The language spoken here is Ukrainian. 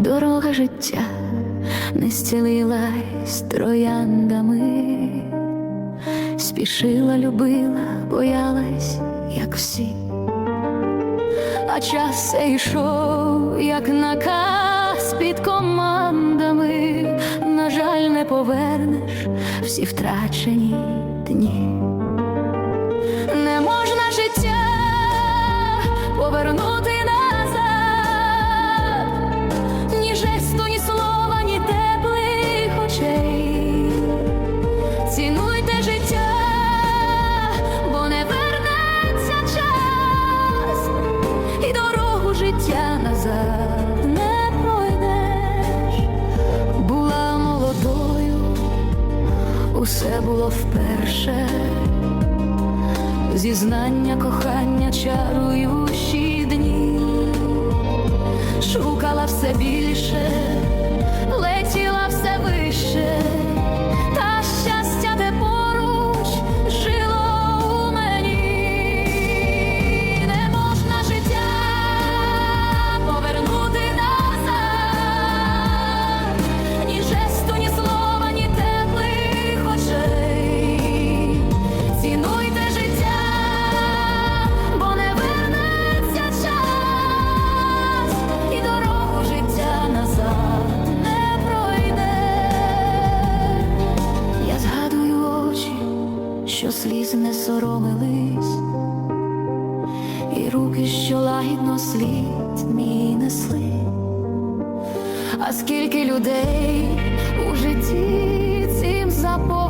Дорога життя не зцілилась трояндами, спішила, любила, боялась, як всі. А час цей йшов, як наказ під командами. На жаль, не повернеш всі втрачені дні. Усе було вперше. Зізнання, кохання, чаруючі дні, шукала все більше, що сліз не соромились, і руки, що лагідно слід мій несли. А скільки людей у житті цим заповнилось